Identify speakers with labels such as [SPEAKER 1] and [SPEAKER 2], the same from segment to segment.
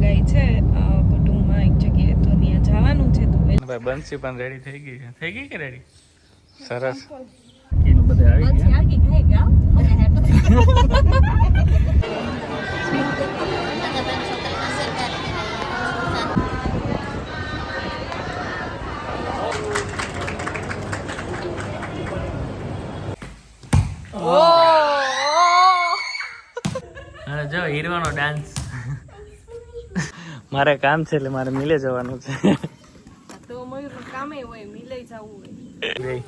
[SPEAKER 1] સગાઈ છે કુટુંબમાં એક જગ્યાએ તો ત્યાં જવાનું છે તો
[SPEAKER 2] ભાઈ બંસી પણ રેડી થઈ ગઈ છે. થઈ ગઈ કે રેડી સરસ. કીનું બધે આવી ગયા? જો હીરવાનો ડાન્સ મારે કામ છે એટલે મારે મિલે જવાનું છે.
[SPEAKER 1] તો મયુર કામે હોય મિલાઈ જવું હોય.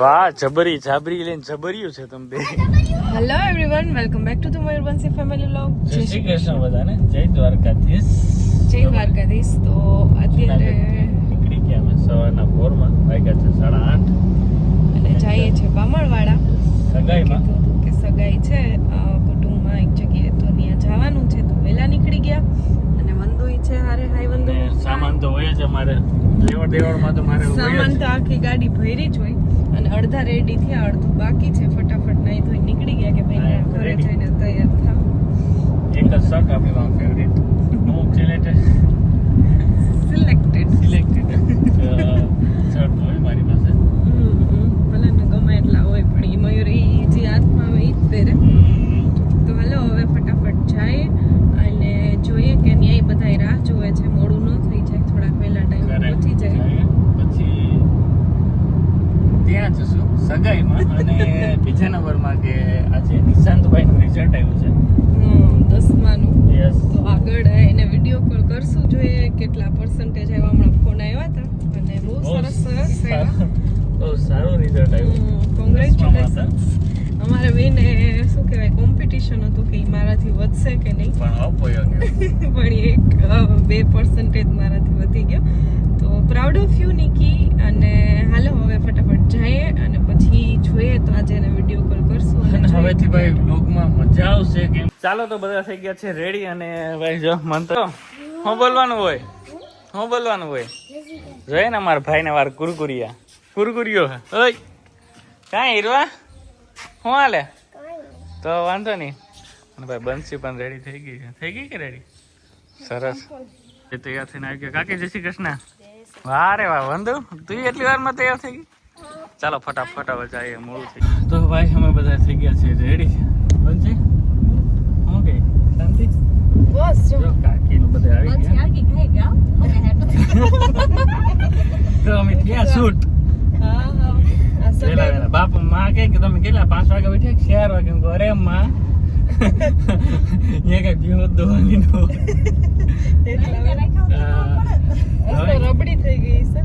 [SPEAKER 2] વાહ જબરી જાબરી લઈને જબર્યું છે તમે બે.
[SPEAKER 1] Hello everyone welcome back to the Mayurvanshi family vlog
[SPEAKER 2] જય શ્રી કૃષ્ણ બધાને. જય દ્વારકાધીશ.
[SPEAKER 1] જય દ્વારકાધીશ. તો અત્યારે
[SPEAKER 2] નીકળી ગયા અમે સવારના ભોરમાં. વાગ્યા છે સાડા આઠ.
[SPEAKER 1] અને જઈએ છે બામણવાડા.
[SPEAKER 2] સગાઈમાં.
[SPEAKER 1] કે સગાઈ છે કુટુંબમાં એક જગ્યાએ. તો ત્યાં જવાનું છે તો વહેલા નીકળી ગયા અને વંદુઈ છે હારે હાય વંદુ
[SPEAKER 2] અને સામાન છે મારે લેવડ દેવડમાં તો મારે
[SPEAKER 1] સામાન તો આખી ગાડી ભરી જ હોય. અને અડધા રેડી થયા અડધું બાકી છે. ફટાફટ નાઈ ધોઈ નીકળી ગયા કે ભાઈ ઘરે. જઈને તૈયાર થાવ
[SPEAKER 2] એક જ શર્ટ આપણી ફેવરેટ અમુક સિલેક્ટેડ
[SPEAKER 1] સિલેક્ટેડ
[SPEAKER 2] સિલેક્ટેડ શર્ટ હોય મારી પાસે
[SPEAKER 1] ભલે ને ગમે એટલા હોય પણ એ મયુર એ જે હાથમાં આવે એ જ પહેરે તો હાલો હવે ફટાફટ જાય અને જોઈએ કે ન્યાય બધા રાહ જોવે છે મોડું ન થઈ જાય થોડાક વહેલા ટાઈમ
[SPEAKER 2] ઘરે
[SPEAKER 1] પહોંચી જાય
[SPEAKER 2] જઈએ. પછી ત્યાં જશું સગાઈમાં અને બીજા નંબરમાં કે આજે નિશાંતભાઈનું રિઝલ્ટ આવ્યું છે.
[SPEAKER 1] દસમાનું.
[SPEAKER 2] યસ
[SPEAKER 1] તો આગળ એને વીડિયો કોલ કરશું જોઈએ કેટલા પર્સન્ટેજ આવ્યા. હમણાં ફોન આવ્યા હતા અને બહુ સરસ સરસ આવ્યા.
[SPEAKER 2] બહુ સારું રિઝલ્ટ આવ્યું.
[SPEAKER 1] કોંગ્રેચ્યુલેશન અમારે બેને શું કહેવાય કોમ્પિટિશન હતું કે મારાથી વધશે કે નહીં?
[SPEAKER 2] પણ
[SPEAKER 1] એક બે પર્સન્ટેજ મારાથી વધી ગયો. તો પ્રાઉડ ઓફ યુ નિકી અને હાલો હવે ફટાફટ જઈએ અને પછી જોઈએ તો આજે એને વીડિયો કોલ કરશું અને
[SPEAKER 2] હવેથી ભાઈ બ્લોગમાં મજા આવશે કે ચાલો તો બધા થઈ ગયા છે રેડી અને ભાઈ જો મન તો હું બોલવાનું હોય? હું બોલવાનું હોય? જોઈએ ને મારા ભાઈને વાર કુરકુરિયા. કુરકુરિયો. હોય ઓય કાંઈ હીરવા? શું હાલે? તો વાંધો નહીં. અને ભાઈ બંસી પણ રેડી થઈ ગઈ છે. થઈ ગઈ કે રેડી સરસ. એ તૈયાર થઈને આવી ગયો. કાકી જય શ્રી કૃષ્ણ. વાહ રે વાહ. વાંધો તું એટલી વારમાં તૈયાર થઈ ગઈ? ચાલો ફટાફટ હવે જઈએ. મોડું થઈ તો ભાઈ અમે બધા થઈ ગયા છે રેડી બંસી? શું કે? શાંતિ?
[SPEAKER 1] બસ જો.
[SPEAKER 2] કાકી બધા આવી ગયા. તો અમે થયા શૂટ વેલા વેલા બાપમાં કે કે તમે કેટલા પાંચ વાગે બેઠે ચાર વાગે. હું અરે માં. અહીંયા કઈ ભીમત દોવાની નો
[SPEAKER 1] રબડી થઈ ગઈ છે?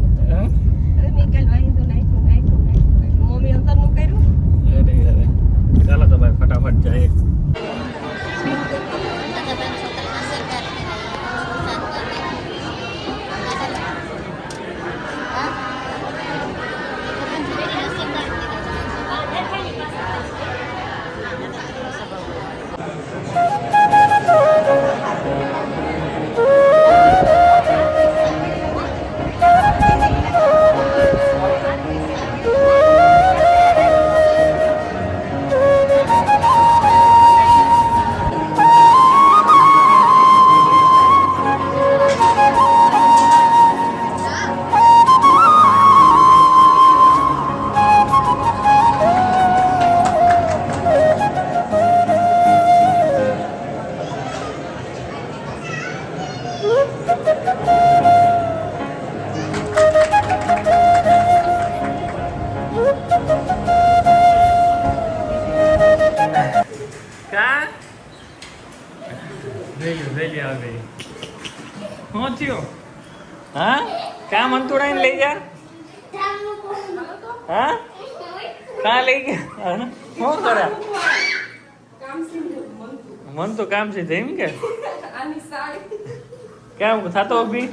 [SPEAKER 1] મમ્મી અંતરનું કર્યું?
[SPEAKER 2] અરે અરે. ચાલો તો ભાઈ ફટાફટ જઈએ. વેલી વેલી આવે. શું થયું હા? કામ અંતુડાઈને લઈ જા. હા? કા લઈ ગયા? હા? શું કર્યા મન તો કામ છે જેમ કે. કેમ થતો અભી?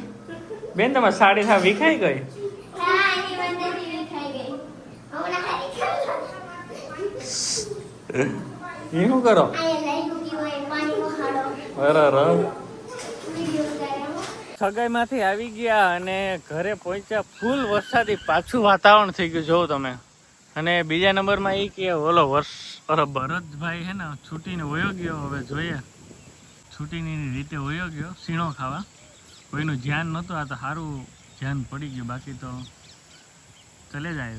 [SPEAKER 2] બેન તમારી સાડી થા વિખાઈ ગઈ? એ શું કરો? અરે સગાઈમાંથી આવી ગયા અને ઘરે પહોંચ્યા. ફૂલ વરસાદી પાછું વાતાવરણ થઈ ગયું, જોવો તમે. અને બીજા નંબરમાં એ કે, ઓલો વર્ષ, અરે ભરતભાઈ હે ને, છૂટીને વયો ગયો હવે જોઈએ. છૂટીની રીતે વયો ગયો સીણો ખાવા. કોઈનું ધ્યાન નહોતું, આ તો સારું ધ્યાન પડી ગયું. બાકી તો ચલે જાય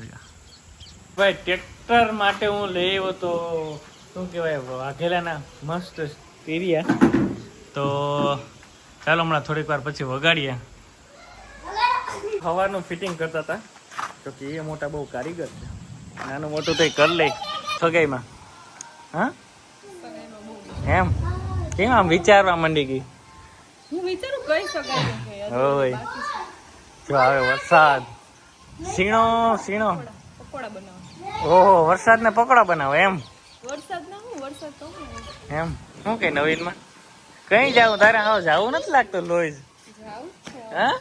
[SPEAKER 2] ભાઈ, ટ્રેક્ટર માટે હું લઈ આવ્યો તો, શું કહેવાય, વાઘેલાના મસ્ત ટીરિયા તો ચાલો હમણાં થોડીક વાર પછી વગાડીએ. સવારનું ફિટિંગ કરતા હતા. તો કે એ મોટા બહુ કારીગર છે. નાનું મોટું તો કરી લે સગાઈમાં. હા? એમ? કેમ આમ વિચારવા માંડી ગઈ?
[SPEAKER 1] હું વિચારું કઈ શકાય કે હજુ
[SPEAKER 2] ઓય.
[SPEAKER 1] બાકી છે.
[SPEAKER 2] જો આવે વરસાદ. સીણો સીણો. ઓહો વરસાદ ને પકોડા બનાવો એમ?
[SPEAKER 1] વરસાદ ના હું વરસાદ તો
[SPEAKER 2] એમ? શું કઈ નવીનમાં? કઈ જાવું તારે હા જાવું નથી લાગતું લોહીજ હા?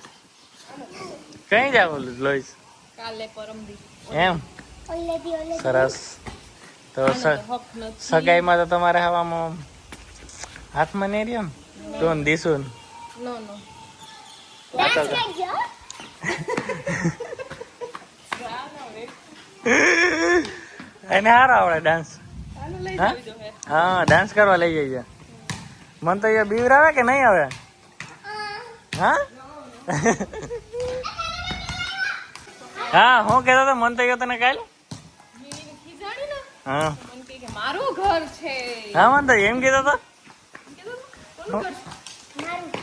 [SPEAKER 2] કઈ જાવું લોહીજ
[SPEAKER 1] કાલે પરમદી.
[SPEAKER 2] એમ? સરસ. તો સગાઈમાં તો તમારે હવામાં હાથમાં નહીં રહ્યો ને? તો ને દીસુન
[SPEAKER 1] નો? નો
[SPEAKER 2] એને હારો આવડે ડાન્સ હા? હા. ડાન્સ કરવા લઈ જઈએ. મન તો એ બીવરાવે કે નહીં આવે હા? હા હું કહેતો તો મન તો તને કાલ? હા.
[SPEAKER 1] મને મારું ઘર છે
[SPEAKER 2] હા મન તો એમ કીધો તો?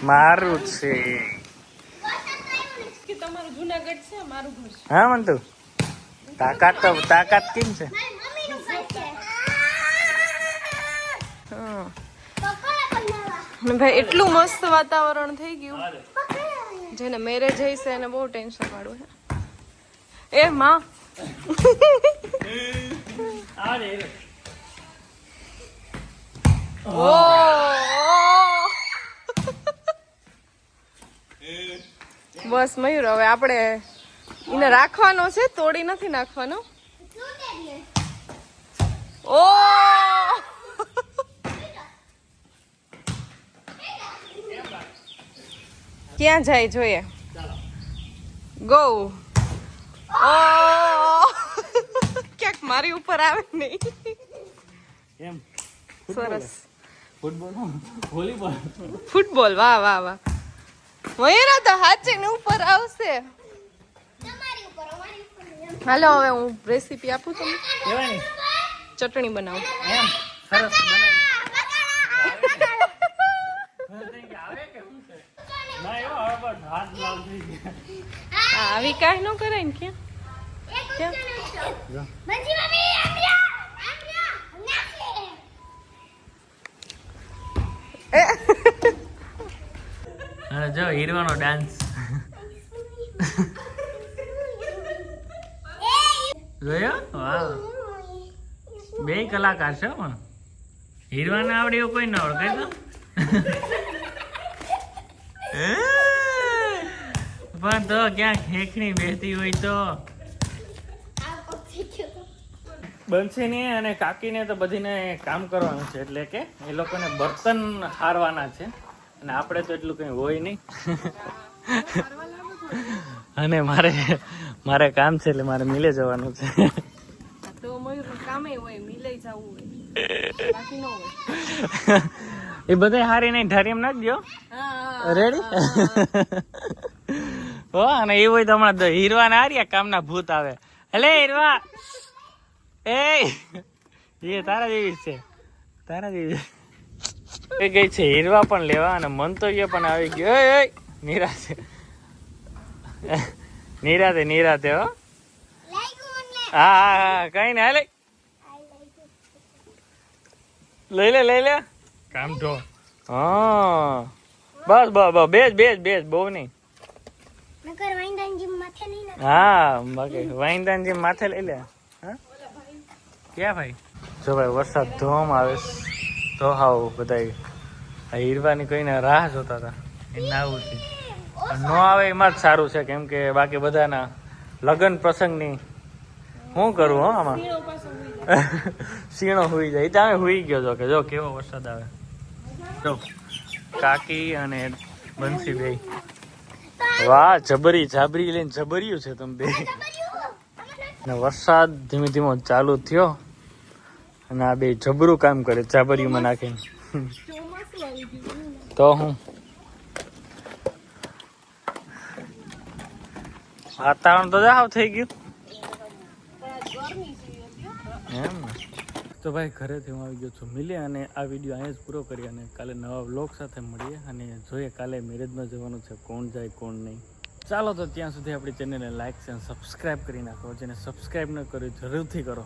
[SPEAKER 2] મારું છે.
[SPEAKER 1] કે તમારું જુનાગઢ છે મારું ઘર છે.
[SPEAKER 2] હા મન તું. તાકાત તો તાકાત કેમ છે?
[SPEAKER 1] ભાઈ, એટલું મસ્ત વાતાવરણ થઈ ગયું. જેને મેરેજ હશે એને બહુ ટેન્શન વાળું છે. એ માં. બસ મયુર, હવે આપણે એને રાખવાનો છે, તોડી નથી નાખવાનો. ક્યાં જાય જોઈએ? ગો ઓ! ક્યાંક મારી ઉપર આવે નહીં.
[SPEAKER 2] એમ.
[SPEAKER 1] સરસ.
[SPEAKER 2] Football volleyball.
[SPEAKER 1] ફૂટબોલ વાહ વાહ વાહ. મયુરા તો હાચે ને ઉપર આવશે. હાલો હવે હું રેસીપી આપું તમને. ચટણી બનાવું.
[SPEAKER 2] એમ સરસ બનાવી ના એવો હવે બસ હાથ લાલ થઈ ગયા
[SPEAKER 1] આ આવી કાંઈ ન કરાય ને ક્યાં.
[SPEAKER 2] અને જો. હીરવાનો ડાન્સ જોયો? વાહ. બે કલાકાર છે પણ. હીરવાને આવડે એવું કોઈ ના આવડે કઈ તો પણ તો ક્યાં ખેખણી બેસતી હોય તો. બનશે નહીં અને કાકીને તો બધીને કામ કરવાનું છે એટલે કે એ લોકોને બર્તન હારવાના છે. અને આપણે તો એટલું કંઈ હોય નહીં. અને મારે મારે કામ છે એટલે મારે મિલે જવાનું છે. એ બધા હારી નહીં ઢારી એમ નાખજો
[SPEAKER 1] હા
[SPEAKER 2] રેડી હો અને એ હોય તો હમણાં હીરવા ના હાર્યા કામના ભૂત આવે. એટલે હીરવા! એ એ તારા જેવી છે. તારા જેવી ગઈ છે હીરવા પણ લેવા અને મંતવ્ય પણ આવી ગયો. એ નિરાશે નિરાતે. નિરાતે નિરાતે હો. હા હા હા કઈ ને હાલે લઈ લે લઈ લે. કામ તો હા. બસ બસ બસ બેસ બેસ બેસ બહુ નહીં. હા બાકી વાઈન્દાન જેમ માથે લઈ લે. હા? ક્યાં ભાઈ? જો ભાઈ વરસાદ ધોમ આવે. તો હાવ બધા આ હીરવાની કઈને રાહ જોતા હતા. એને આવું છે ન આવે એમાં જ સારું છે કેમ કે બાકી બધાના લગ્ન પ્રસંગની શું કરું હો આમાં. સીણો હુઈ જાય. તમે હુઈ ગયો છો કે જો કેવો વરસાદ આવે. જો કાકી અને બંસી બે વાહ જબરી જાબરી લઈને જબર્યું છે તમે બે. ને વરસાદ ધીમે ધીમે ચાલુ થયો. અને આ બે જબરું કામ કરે જાબરીમાં નાખીને. તો હું. વાતાવરણ તો જાવ થઈ ગયું. એમ ને. તો ભાઈ ઘરેથી હું આવી ગયો છું મિલે અને આ વીડિયો અહીંયા જ પૂરો કરીએ અને કાલે નવા બ્લોગ સાથે મળીએ અને જોઈએ કાલે મેરેજમાં જવાનું છે, કોણ જાય, કોણ નહીં. ચાલો તો ત્યાં સુધી આપણી ચેનલને લાઇક અને સબસ્ક્રાઈબ કરી નાખો. જેને સબસ્ક્રાઈબ ન કર્યું, જરૂરથી કરો.